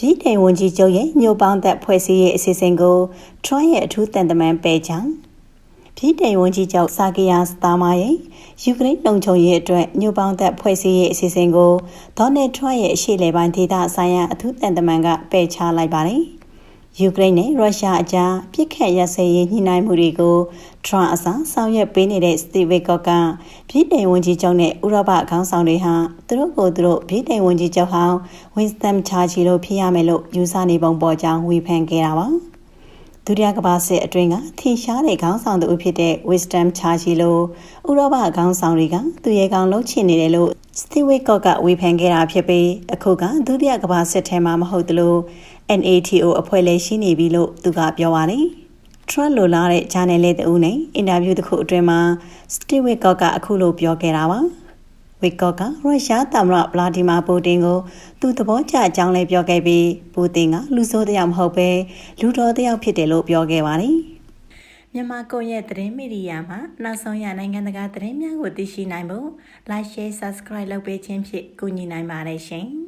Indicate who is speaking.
Speaker 1: ပြည်တိုင်ဝန်ကြီးချုပ်ရဲ့ညိုပေါင်းသက်ဖွဲ့စည်းရေးအစီအစဉ်ကိုထရန့်ရဲ့အထူးတန်တမန်ပယ်ချောင်းပြည်တိုင်ဝန်ကြီးချုပ်စာကီယာစတာမာရဲ့ယူကရိန်းလုံခြုံရေးအတွက်ညိုပေါင်းသက်ဖွဲ့စည်းရေးအစီအစဉ်ကိုဒေါ်နယ်ထရန့်ရဲ့အရှိလေပိုင်းဒေသဆိုင်ရာအထူးတန်တမန်ကပယ်ချလိုက်ပါတယ်။ ယူကရိန်းနဲ့ရုရှားအကြားပြစ်ခတ်ရစဲရေးညှိနှိုင်းမှုတွေကိုထရန့်အစားဆောင်ရွက်ပေးနေတဲ့စတီဗေကော့ကပြည်တိုင်ဝန်ကြီးချုပ်နဲ့ဥရောပခေါင်းဆောင်တွေဟာသူတို့ကိုသူတို့ပြည်တိုင်ဝန်ကြီးချုပ်ဟောင်းဝင်းစတမ်ချာချီတို့ဖြစ်ရမယ်လို့ယူဆနေပုံပေါ်ကြောင်းဝေဖန်ခဲ့တာပါ ဒုတိယကမ္ဘာစစ်အတွင်းကထင်ရှားတဲ့ခေါင်းဆောင်သူဖြစ်တဲ့ Wisdom Churchill လိုဥရောပခေါင်းဆောင်တွေကသူရဲ့ကောင်လှုပ်ချင်နေတယ်လို့ Stewart Cook ကဝေဖန်ခဲ့တာဖြစ်ပြီးအခုကဒုတိယကမ္ဘာစစ်ထဲမှာမဟုတ်သလို NATO အဖွဲ့လည်းရှိနေပြီလို့သူကပြောပါတယ်။ Trump လိုလားတဲ့ channel လေးတူနဲ့အင်တာဗျူးတစ်ခုအတွင်းမှာ Stewart Cook ကအခုလိုပြောခဲ့တာပါ။ ဝီကော့ကရုရှားသမ္မတဗလာဒီမာပူတင်ကိုသူသဘောကျအကြောင်းလေးပြောခဲ့ပြီးပူတင်ကလူဆိုးတယောက်မဟုတ်ပဲလူတော်တယောက်ဖြစ်တယ်လို့ပြောခဲ့ပါတယ်။မြန်မာကွန်ရက်သတင်းမီဒီယာမှာနောက်ဆုံးရနိုင်ငံတကာသတင်းများကိုသိရှိနိုင်ဖို့ Like Share Subscribe လုပ်ပေးခြင်းဖြင့်ကူညီနိုင်ပါတယ်ရှင်။